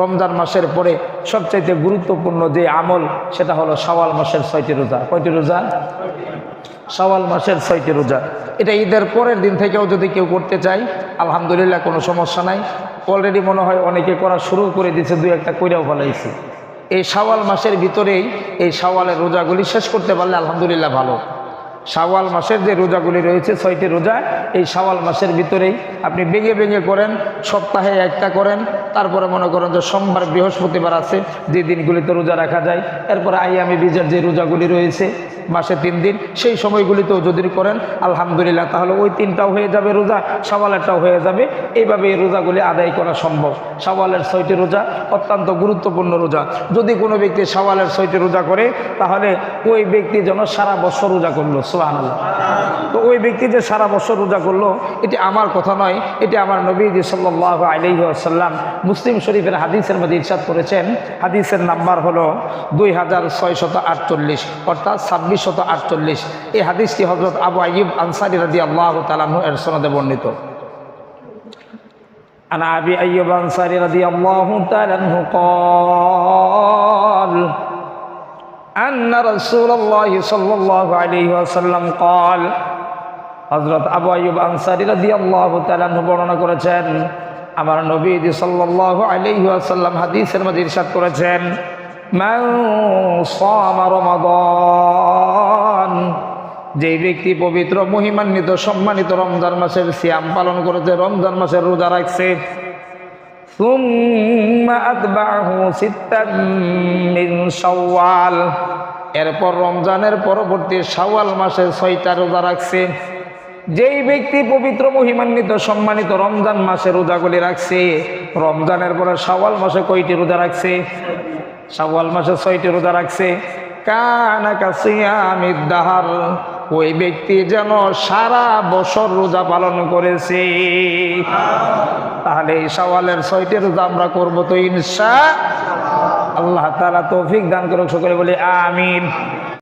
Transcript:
রমজান মাসের পরে সবচাইতে গুরুত্বপূর্ণ যে আমল, সেটা হলো সওয়াল মাসের ছয়টি রোজা। কয়টি রোজা? সওয়াল মাসের ছয়টি রোজা। এটা ঈদের পরের দিন থেকেও যদি কেউ করতে চায়, আলহামদুলিল্লাহ কোনো সমস্যা নাই। অলরেডি মনে হয় অনেকে করা শুরু করে দিয়েছে, দুই একটা কইরাও ফেলাইছে। এই শাওয়াল মাসের ভিতরেই এই শাওয়ালের রোজাগুলি শেষ করতে পারলে আলহামদুলিল্লাহ ভালো। শাওয়াল মাসের যে রোজাগুলি রয়েছে, ছয়টি রোজা, এই শাওয়াল মাসের ভিতরেই আপনি বেগে বেগে করেন, সপ্তাহে একটা করেন। তারপরে মনে করেন যে সোমবার বৃহস্পতিবার আছে, যে দিনগুলিতে রোজা রাখা যায়। এরপরে আইয়ামি বীজের যে রোজাগুলি রয়েছে মাসে তিন দিন, সেই সময়গুলিতেও যদি করেন, আলহামদুলিল্লাহ, তাহলে ওই তিনটাও হয়ে যাবে রোজা, সওয়ালেরটাও হয়ে যাবে। এইভাবে এই রোজাগুলি আদায় করা সম্ভব। সওয়ালের ছয়টি রোজা, অত্যন্ত গুরুত্বপূর্ণ রোজা। যদি কোনো ব্যক্তি সওয়ালের ছয়টি রোজা করে, তাহলে ওই ব্যক্তি যেন সারা বছর রোজা করল সোহান তো ওই ব্যক্তি যে সারা বছর রোজা করল, এটি আমার কথা নয়, এটি আমার নবীজি সাল্লাহ আলহি আসাল্লাম মুসলিম শরীফের হাদিসের মধ্যে ইরশাদ করেছেন। হাদিসের নাম্বার হলো দুই হাজার ছয়শত আটচল্লিশ, অর্থাৎ ছাব্বিশ শত আটচল্লিশ এই হাদিসটি হজরত আবু আইব আনসারি রাজি আল্লাহ তালাহু এর সনদে বর্ণিত عن ابي ايوب الانصاري رضي الله تعالى عنه قال ان رسول الله صلى الله عليه وسلم قال হযরত আবু আইয়ুব আনসারী রাদিয়াল্লাহু তাআলা বর্ণনা করেছেন আমার নবী সাল্লাল্লাহু আলাইহি ওয়াসাল্লাম হাদিসের মধ্যে ইরশাদ করেছেন মান সামা রমাদান যে ব্যক্তি পবিত্র মহিমান্বিত সম্মানিত রমজান মাসের সিয়াম পালন করেছে রমজান মাসের রোজা রাখছে ثم أتبعه ستا من شوال এরপর রমজানের পরবর্তী শাওয়াল মাসে ছয়টা রোজা রাখছে যেই ব্যক্তি পবিত্র মহিমান্বিত সম্মানিত রমজান মাসে রোজাগুলি রাখছে রমজানের পরে শাওয়াল মাসে কয়টি রোজা রাখছে শাওয়াল মাসে ছয়টি রোজা রাখছে। কানা ওই ব্যক্তি যেন সারা বছর রোজা পালন করেছে। তাহলে এই সওয়ালের ছয়টি রোজা আমরা করব তো ইনশা আল্লাহ তালা তৌফিক দান করুক, সকলে বলি আমিন।